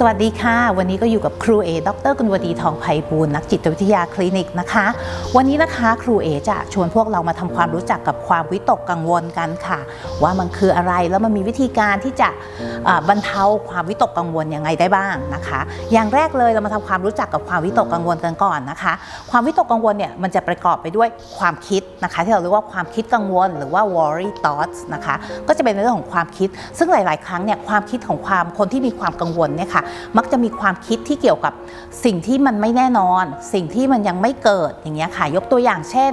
สวัสดีค่ะ วันนี้ก็อยู่กับครูเอดรกุลวดีทองไพบูลนักจิตวิทยาคลินิกนะคะ วันนี้นะคะครูเอจะชวนพวกเรามาทำความรู้จักกับความวิตกกังวลกันค่ะ ว่ามันคืออะไรแล้วมันมีวิธีการที่จะบรรเทาความวิตกกังวลยังไงได้บ้างนะคะ อย่างแรกเลยเรามาทำความรู้จักกับความวิตกกังวลกันก่อนนะคะ ความวิตกกังวลเนี่ยมันจะประกอบไปด้วยความคิดนะคะ ที่เราเรียกว่าความคิดกังวล หรือว่า worry thoughts นะคะ ก็จะเป็นเรื่องของความคิด ซึ่งหลาย ๆ ครั้งเนี่ยความคิดของความคนที่มีความกังวลเนี่ยค่ะมักจะมีความคิดที่เกี่ยวกับสิ่งที่มันไม่แน่นอน สิ่งที่มันยังไม่เกิดอย่างเงี้ยค่ะยกตัวอย่างเช่น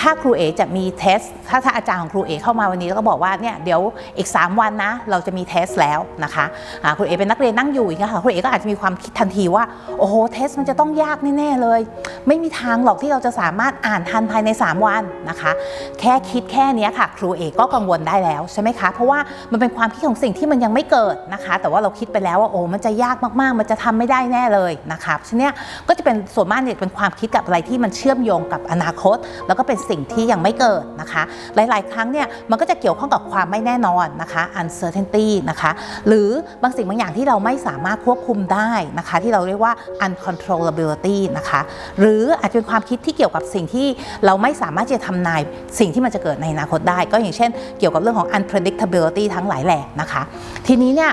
ถ้าครูเอจะมีเทสถ้าถ้าอาจารย์ของครูเอเข้ามาวันนี้แล้วก็บอกว่าเนี่ยเดี๋ยวอีก 3 วันนะ เราจะมีเทสแล้วนะคะอ่าครูเอเป็นนักเรียนนั่งอยู่อย่างเงี้ยค่ะครูเอก็อาจจะมีความคิดทันทีว่า โอ้โหเทสมันจะต้องยากแน่ๆเลย ไม่มีทางหรอกที่เราจะสามารถอ่านทันภายใน 3 วันนะคะ แค่คิดแค่นี้ค่ะ ครูเอก็กังวลได้แล้วใช่ไหมคะ เพราะว่ามันเป็นความคิดของสิ่งที่มันยังไม่เกิดนะคะ แต่ว่าเราคิดไปแล้วว่าโอ้มันจะยากมากๆ มันจะทำไม่ได้แน่เลยนะคะฉะนั้นก็จะเป็นส่วนมากเนี่ยเป็นความคิดกับอะไรที่มันเชื่อมโยงกับอนาคต แล้วก็เป็นสิ่งที่ยังไม่เกิดนะคะ หลาย ๆ ครั้งเนี่ยมันก็จะเกี่ยวข้องกับความไม่แน่นอนนะคะ uncertainty นะคะ หรือบางสิ่งบางอย่างที่เราไม่สามารถควบคุมได้นะคะ ที่เราเรียกว่า uncontrollability นะคะ หรืออาจจะเป็นความคิดที่เกี่ยวกับสิ่งที่เราไม่สามารถจะทำนายสิ่งที่มันจะเกิดในอนาคตได้ ก็อย่างเช่น เกี่ยวกับเรื่องของ unpredictability ทั้งหลายแหล่นะคะ ทีนี้เนี่ย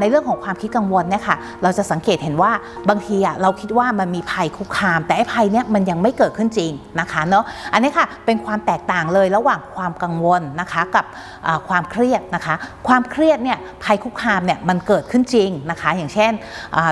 ในเรื่องของความคิดกังวลเนี่ยค่ะเราจะสังเกตเห็นว่าบางทีอะเราคิดว่ามันมีภัยคุกคาม แต่ไอ้ภัยเนี่ยมันยังไม่เกิดขึ้นจริงนะคะเนาะอันนี้ค่ะเป็นความแตกต่างเลยระหว่างความกังวลนะคะกับความเครียดนะคะความเครียดเนี่ยภัยคุกคามเนี่ยมันเกิดขึ้นจริงนะคะอย่างเช่น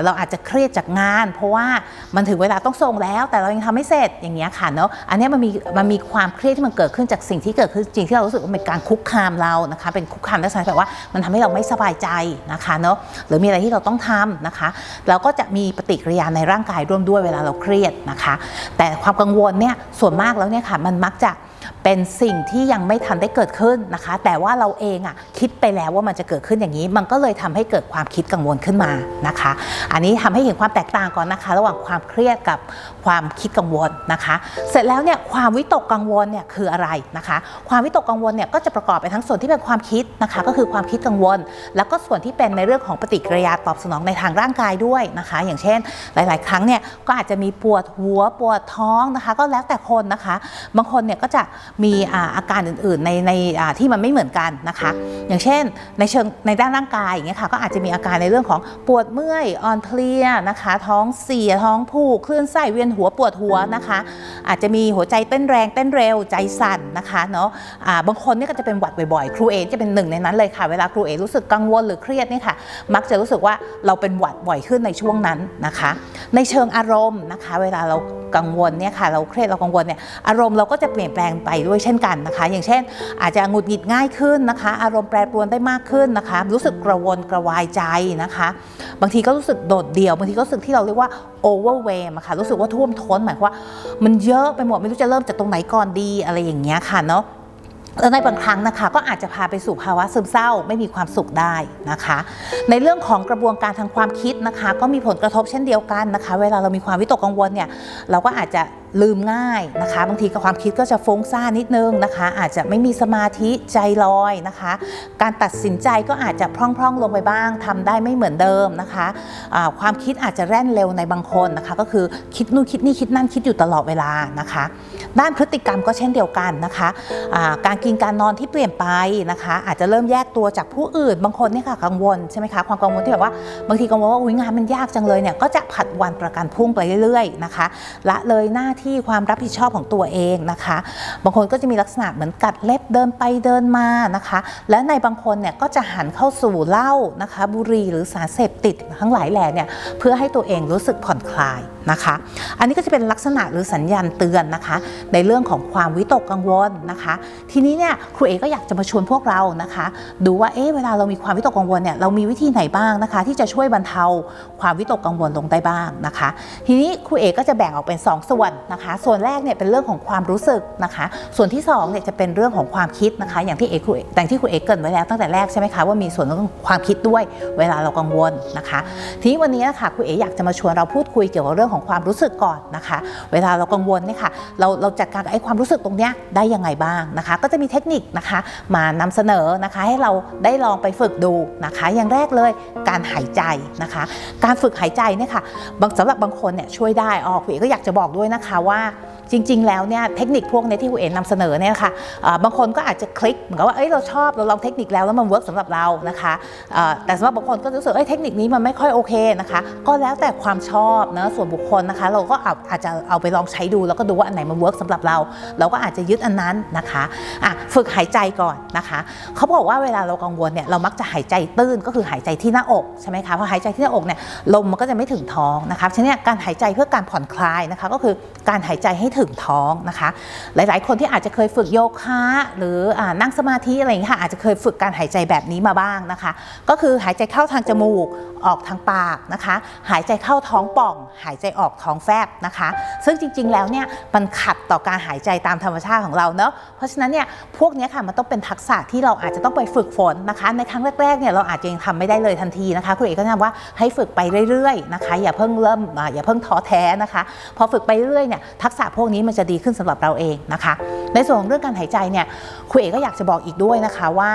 เราอาจจะเครียดจากงาน เพราะว่ามันถึงเวลาต้องส่งแล้ว แต่เรายังทำไม่เสร็จอย่างเงี้ยค่ะเนาะอันนี้มันมีมันมีความเครียดที่มันเกิดขึ้นจากสิ่งที่เกิดขึ้นจริงที่เรารู้สึกว่าเป็นการคุกคามเรานะคะเป็นคุกคามลักษณะแบบว่ามันทำให้เราไม่สบายใจนะคะเนาะหรือมีอะไรที่เราต้องทำนะคะเราก็จะมีปฏิกิริยาในร่างกายร่วมด้วยเวลาเราเครียดนะคะ แต่ความกังวลเนี่ยส่วนมากแล้วเนี่ยค่ะมันมักจะ เป็นสิ่งที่ยังไม่ทันได้เกิดขึ้นนะคะ แต่ว่าเราเองอะคิดไปแล้วว่ามันจะเกิดขึ้นอย่างนี้ มันก็เลยทำให้เกิดความคิดกังวลขึ้นมานะคะ อันนี้ทำให้เห็นความแตกต่างก่อนนะคะ ระหว่างความเครียดกับความคิดกังวลนะคะ เสร็จแล้วเนี่ยความวิตกกังวลเนี่ยคืออะไรนะคะ ความวิตกกังวลเนี่ยก็จะประกอบไปทั้งส่วนที่เป็นความคิดนะคะ ก็คือความคิดกังวล แล้วก็ส่วนที่เป็นในเรื่องของปฏิกิริยาตอบสนองในทางร่างกายด้วยนะคะ อย่างเช่น หลาย ๆ ครั้งเนี่ยก็อาจจะมีปวดหัวปวดท้องนะคะ ก็แล้วแต่คนนะคะ บางคนเนี่ยก็จะมีอาการอื่นๆในในที่มันไม่เหมือนกันนะคะ อย่างเช่นในเชิงในด้านร่างกายอย่างเงี้ยค่ะก็อาจจะมีอาการในเรื่องของปวดเมื่อยอ่อนเพลียนะคะ ท้องเสียท้องผูกคลื่นไส้เวียนหัวปวดหัวนะคะ อาจจะมีหัวใจเต้นแรงเต้นเร็วใจสั่นนะคะเนาะอ่าบางคนเนี่ยก็จะเป็นหวัดบ่อยๆ ครูเอจะเป็นหนึ่งในนั้นเลยค่ะ เวลาครูเอรู้สึกกังวลหรือเครียดนี่ค่ะ มักจะรู้สึกว่าเราเป็นหวัดบ่อยขึ้นในช่วงนั้นนะคะ ในเชิงอารมณ์นะคะ เวลาเรากังวลเนี่ยค่ะเราเครียดเรากังวลเนี่ยอารมณ์เราก็จะเปลี่ยนแปลงไปด้วยเช่นกันนะคะ อย่างเช่น อาจจะหงุดหงิดง่ายขึ้นนะคะ อารมณ์แปรปรวนได้มากขึ้นนะคะ รู้สึกกระวนกระวายใจนะคะ บางทีก็รู้สึกโดดเดี่ยว บางทีก็รู้สึกที่เราเรียกว่า overwhelm ค่ะรู้สึกว่าท่วมท้นหมายความว่ามันเยอะไปหมดไม่รู้จะเริ่มจากตรงไหนก่อนดีอะไรอย่างเงี้ยค่ะเนาะแล้วในบางครั้งนะคะก็อาจจะพาไปสู่ภาวะซึมเศร้าไม่มีความสุขได้นะคะ ในเรื่องของกระบวนการทางความคิดนะคะ ก็มีผลกระทบเช่นเดียวกันนะคะ เวลาเรามีความวิตกกังวลเนี่ยเราก็อาจจะลืมง่ายนะคะ บางทีความคิดก็จะฟุ้งซ่านนิดนึงนะคะ อาจจะไม่มีสมาธิใจลอยนะคะ การตัดสินใจก็อาจจะพร่องๆลงไปบ้างทำได้ไม่เหมือนเดิมนะคะอ่าความคิดอาจจะแร่นเร็วในบางคนนะคะ ก็คือคิดนู่นคิดนี่คิดนั่นคิดอยู่ตลอดเวลานะคะ ด้านพฤติกรรมก็เช่นเดียวกันนะคะอ่าการกินการนอนที่เปลี่ยนไปนะคะ อาจจะเริ่มแยกตัวจากผู้อื่นบางคนเนี่ยค่ะกังวลใช่ไหมคะความกังวลที่แบบว่าบางทีกังวลว่าอุ้ยงานมันยากจังเลยเนี่ยก็จะผัดวันประกันพรุ่งไปเรื่อยๆนะคะละเลยหน้าที่ความรับผิดชอบของตัวเองนะคะ บางคนก็จะมีลักษณะเหมือนกัดเล็บเดินไปเดินมานะคะ และในบางคนเนี่ยก็จะหันเข้าสู่เหล้านะคะ บุหรี่หรือสารเสพติดทั้งหลายแหล่เนี่ยเพื่อให้ตัวเองรู้สึกผ่อนคลายนะคะ อันนี้ก็จะเป็นลักษณะหรือสัญญาณเตือนนะคะ ในเรื่องของความวิตกกังวลนะคะ ทีนี้เนี่ยครูเอก็อยากจะมาชวนพวกเรานะคะ ดูว่าเอ๊ะเวลาเรามีความวิตกกังวลเนี่ยเรามีวิธีไหนบ้างนะคะ ที่จะช่วยบรรเทาความวิตกกังวลลงได้บ้างนะคะ ทีนี้ครูเอก็จะแบ่งออกเป็น 2 ส่วนนะคะ ส่วนแรกเนี่ยเป็นเรื่องของความรู้สึกนะคะ ส่วนที่2เนี่ยจะเป็นเรื่องของความคิดนะคะ อย่างที่เอครูแต่งที่ครูเอเกรินไว้แล้วตั้งแต่แรกใช่ไหมคะว่ามีส่วนเรื่องความคิดด้วยเวลาเรากังวลนะคะ ทีนี้วันนี้นะคะครูเออยากจะมาชวนเราพูดคุยเกี่ยวกับเรื่องของความรู้สึกก่อนนะคะ เวลาเรากังวลเนี่ยค่ะเราเราจัดการกับไอ้ความรู้สึกตรงเนี้ยได้ยังไงบ้างนะคะ ก็จะมีเทคนิคนะคะมานำเสนอนะคะให้เราได้ลองไปฝึกดูนะคะ อย่างแรกเลยการหายใจนะคะ การฝึกหายใจเนี่ยค่ะสำหรับบางคนเนี่ยช่วยได้อ๋อคุณเอ๋ก็อยากจะบอกด้วยนะคะว่า จริง ๆ แล้วเนี่ยเทคนิคพวกนี้ที่คุณเอ๋นำเสนอเนี่ยค่ะบางคนก็อาจจะคลิกเหมือนกับว่าเอ้ยเราชอบเราลองเทคนิคแล้วแล้วมันเวิร์กสำหรับเรานะคะแต่สำหรับบางคนก็รู้สึกเอ้ยเทคนิคนี้มันไม่ค่อยโอเคนะคะ ก็แล้วแต่ความชอบนะส่วนบุคคลนะคะ เราก็อาอาจจะเอาไปลองใช้ดูแล้วก็ดูว่าอันไหนมันเวิร์กสำหรับเรา เราก็อาจจะยึดอันนั้นนะคะะฝึกหายใจก่อนนะคะเขาบอกว่าเวลาเรากังวลเนี่ยเรามักจะหายใจตื้นก็คือหายใจที่หน้าอกใช่ไหมคะพอหายใจที่หน้าอกเนี่ยลมมันก็จะไม่ถึงท้องนะคะฉะนั้นการหายใจเพื่อการผ่อนคลายนะคะก็คือการหายใจให้ถึงท้องนะคะ หลาย ๆ คนที่อาจจะเคยฝึกโยคะหรืออนั่งสมาธิอะไรอย่างเงี้ยค่ะอาจจะเคยฝึกการหายใจแบบนี้มาบ้างนะคะ ก็คือหายใจเข้าทางจมูกออกทางปากนะคะ หายใจเข้าท้องป่อง หายใจออกท้องแฟบนะคะ ซึ่งจริง ๆ แล้วเนี่ยมันขัดต่อการหายใจตามธรรมชาติของเราเนาะเพราะฉะนั้นเนี่ยพวกนี้ค่ะมันต้องเป็นทักษะที่เราอาจจะต้องไปฝึกฝนนะคะ ในครั้งแรก ๆ เนี่ยเราอาจจะยังทำไม่ได้เลยทันทีนะคะคุณเอกก็แนะนำว่าให้ฝึกไปเรื่อย ๆ นะคะ อย่าเพิ่งเริ่มอย่าเพิ่งท้อแท้นะคะ พอฝึกไปเรื่อยเนี่ยทักษะพวกนี้มันจะดีขึ้นสำหรับเราเองนะคะ ในส่วนของเรื่องการหายใจเนี่ยคุณเอกก็อยากจะบอกอีกด้วยนะคะว่า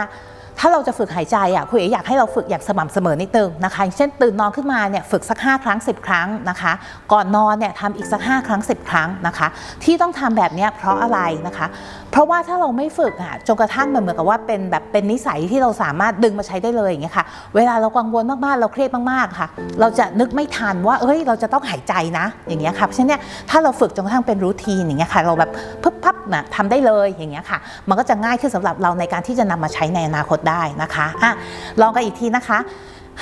ถ้าเราจะฝึกหายใจอะคุณเอ๋อยากให้เราฝึกอย่างสม่ำเสมอนิดนึงนะคะอย่างเช่นตื่นนอนขึ้นมาเนี่ยฝึกสัก 5 ครั้ง 10 ครั้งนะคะ ก่อนนอนเนี่ยทำอีกสัก 5 ครั้ง 10 ครั้งนะคะ ที่ต้องทำแบบเนี้ยเพราะอะไรนะคะ เพราะว่าถ้าเราไม่ฝึกอะจนกระทั่งมันเหมือนกับว่าเป็นแบบเป็นนิสัยที่เราสามารถดึงมาใช้ได้เลยอย่างเงี้ยค่ะเวลาเรากังวลมากๆเราเครียดมากๆค่ะ เราจะนึกไม่ทันว่าเอ้ยเราจะต้องหายใจนะอย่างเงี้ยค่ะเพราะฉะนั้นเนี่ยถ้าเราฝึกจนกระทั่งเป็นรูทีนอย่างเงี้ยค่ะเราแบบพึบพับนะทำได้เลยอย่างเงี้ยค่ะ มันก็จะง่ายขึ้นสำหรับเราในการที่จะนำมาใช้ในอนาคตได้นะคะอะลองกันอีกทีนะคะ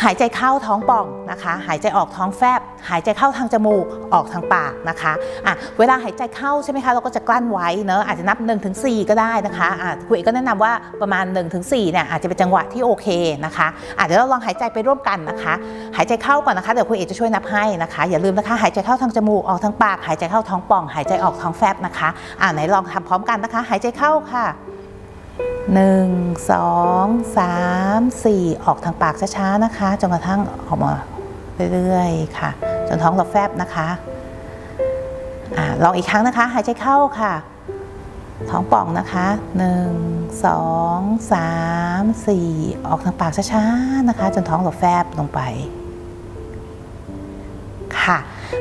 หายใจเข้าท้องป่องนะคะ หายใจออกท้องแฟบ หายใจเข้าทางจมูกออกทางปากนะคะอะเวลาหายใจเข้าใช่ไหมคะเราก็จะกลั้นไว้เนอะอาจจะนับ1นถึงสก็ได้นะคะอะคุยก็แนะนำว่าประมาณ1นถึงสเนี่ยอาจจะเป็นจังหวะที่โอเคนะคะอาจจะเราลองหายใจไปร่วมกันนะคะ หายใจเข้าก่อนนะคะเดี๋ยวคุณเอกจะช่วยนับให้นะคะ อย่าลืมนะคะ หายใจเข้าทางจมูกออกทางปาก หายใจเข้าท้องป่อง หายใจออกท้องแฟบนะคะอ่าไหนลองทำพร้อมกันนะคะ หายใจเข้าค่ะ หนึ่งสองสามสี่ออกทางปากช้าๆนะคะ จนกระทั่งออกมาเรื่อยๆค่ะ จนท้องเราแฟบนะคะอลองอีกครั้งนะคะ หายใจเข้าค่ะ ท้องป่องนะคะหนึ่งสองสามสี่ออกทางปากช้าๆนะคะ จนท้องเราแฟบลงไป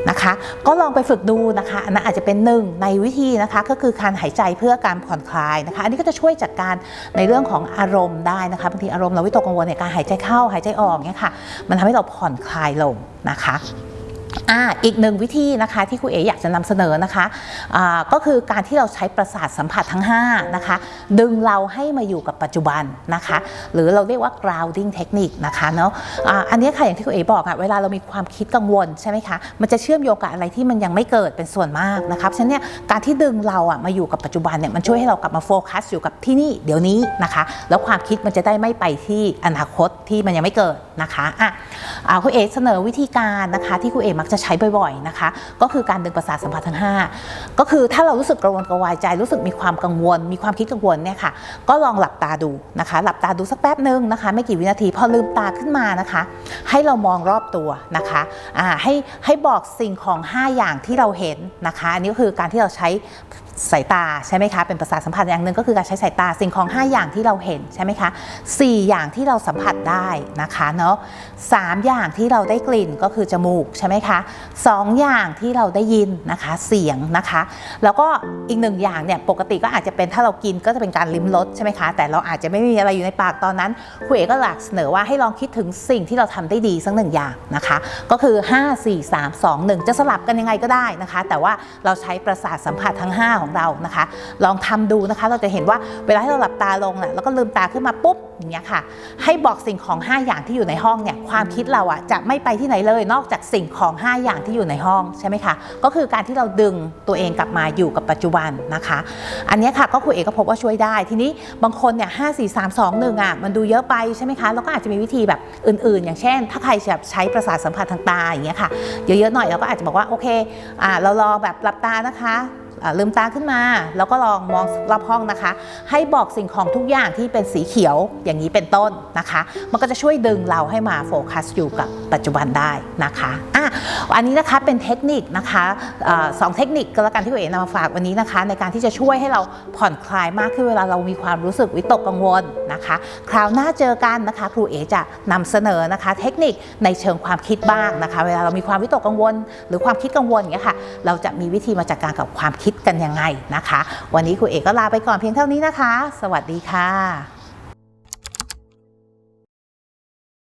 นะคะ ก็ลองไปฝึกดูนะคะอันนั้นอาจจะเป็นหนึ่งในวิธีนะคะก็คือการหายใจเพื่อการผ่อนคลายนะคะ อันนี้ก็จะช่วยจัดการในเรื่องของอารมณ์ได้นะคะบางทีอารมณ์เราวิตกกังวลเนี่ยการหายใจเข้าหายใจออกเนี่ยค่ะ มันทำให้เราผ่อนคลายลงนะคะ อ,อีกหนึ่งวิธีนะคะที่ครูเอ๋อยากจะนำเสนอนะคะอ่าก็คือการที่เราใช้ประสาทสัมผัสทั้ง5นะคะดึงเราให้มาอยู่กับปัจจุบันนะคะ หรือเราเรียกว่า grounding technique นะคะเนาะอ่าอันนี้ค่ะอย่างที่ครูเอ๋บอกอะเวลาเรามีความคิดกังวลใช่ไหมคะมันจะเชื่อมโยงกับอะไรที่มันยังไม่เกิดเป็นส่วนมากนะคะฉะนั้นเนี่ยการที่ดึงเราอะมาอยู่กับปัจจุบันเนี่ยมันช่วยให้เรากลับมาโฟกัสอยู่กับที่นี่เดี๋ยวนี้นะคะแล้วความคิดมันจะได้ไม่ไปที่อนาคตที่มันยังไม่เกิดนะคะอะอ่าครูเอ๋เสนอวิธีการนะคะที่ครูเอ๋มักจะใช้บ่อยๆนะคะ ก็คือการดึงประสาทสัมผัสทั้ง 5 ก็คือถ้าเรารู้สึกกระวนกระวายใจ รู้สึกมีความกังวล มีความคิดกังวลเนี่ยค่ะ ก็ลองหลับตาดูนะคะ หลับตาดูสักแป๊บหนึ่งนะคะ ไม่กี่วินาทีพอลืมตาขึ้นมานะคะ ให้เรามองรอบตัวนะคะให้ให้บอกสิ่งของ 5 อย่างที่เราเห็นนะคะ อันนี้ก็คือการที่เราใช้ สายตาใช่ไหมคะเป็นประสาทสัมผัสอย่างหนึ่งก็คือการใช้สายตาสิ่งของ 5 อย่างที่เราเห็นใช่ไหมคะสี่อย่างที่เราสัมผัสได้นะคะเนาะสามอย่างที่เราได้กลิ่นก็คือจมูกใช่ไหมคะสองอย่างที่เราได้ยินนะคะเสียงนะคะ แล้วก็อีกหนึ่งอย่างเนี่ยปกติก็อาจจะเป็นถ้าเรากินก็จะเป็นการลิ้มรสใช่ไหมคะแต่เราอาจจะไม่มีอะไรอยู่ในปากตอนนั้นครูเอกก็หลักเสนอว่าให้ลองคิดถึงสิ่งที่เราทำได้ดีสักหนึ่งอย่างนะคะ ก็คือ 5 4 3 2 1 จะสลับกันยังไงก็ได้นะคะ แต่ว่าเราใช้ประสาทสัมผัสทั้ง 5 ของเรานะคะ ลองทำดูนะคะ เราจะเห็นว่าเวลาที่เราหลับตาลงน่ะแล้วก็ลืมตาขึ้นมาปุ๊บอย่างเงี้ยค่ะ ให้บอกสิ่งของ 5 อย่างที่อยู่ในห้องเนี่ยความคิดเราอะจะไม่ไปที่ไหนเลย นอกจากสิ่งของ 5 อย่างที่อยู่ในห้องใช่ไหมคะก็คือการที่เราดึงตัวเองกลับมาอยู่กับปัจจุบันนะคะ อันนี้ค่ะก็ครูเอกก็พบว่าช่วยได้ ทีนี้บางคนเนี่ยห้าสี่สามสองหนึ่งอะมันดูเยอะไปใช่ไหมคะแล้วก็อาจจะมีวิธีแบบอื่นๆ อย่างเช่น ถ้าใครจะใช้ประสาทสัมผัสทางตาอย่างเงี้ยค่ะเยอะๆหน่อยเราก็อาจจะบอกว่าโอเคอ่าเราลองแบบหลับตานะคะ ลืมตาขึ้นมา แล้วก็ลองมองรอบห้องนะคะ ให้บอกสิ่งของทุกอย่างที่เป็นสีเขียวอย่างนี้เป็นต้นนะคะ มันก็จะช่วยดึงเราให้มาโฟกัสอยู่กับปัจจุบันได้นะคะอะอันนี้นะคะเป็นเทคนิคนะคะอาสองเทคนิคก็แล้วกันที่คุณเอ๋นำมาฝากวันนี้นะคะ ในการที่จะช่วยให้เราผ่อนคลายมากขึ้นเวลาเรามีความรู้สึกวิตกกังวลนะคะ คราวหน้าเจอกันนะคะ ครูเอ๋จะนำเสนอนะคะ เทคนิคในเชิงความคิดบ้างนะคะ เวลาเรามีความวิตกกังวล หรือความคิดกังวลอย่างเงี้ยค่ะเราจะมีวิธีมาจัดการกับความคิดกันยังไงนะคะ วันนี้ครูเอกก็ลาไปก่อนเพียงเท่านี้นะคะ สวัสดีค่ะ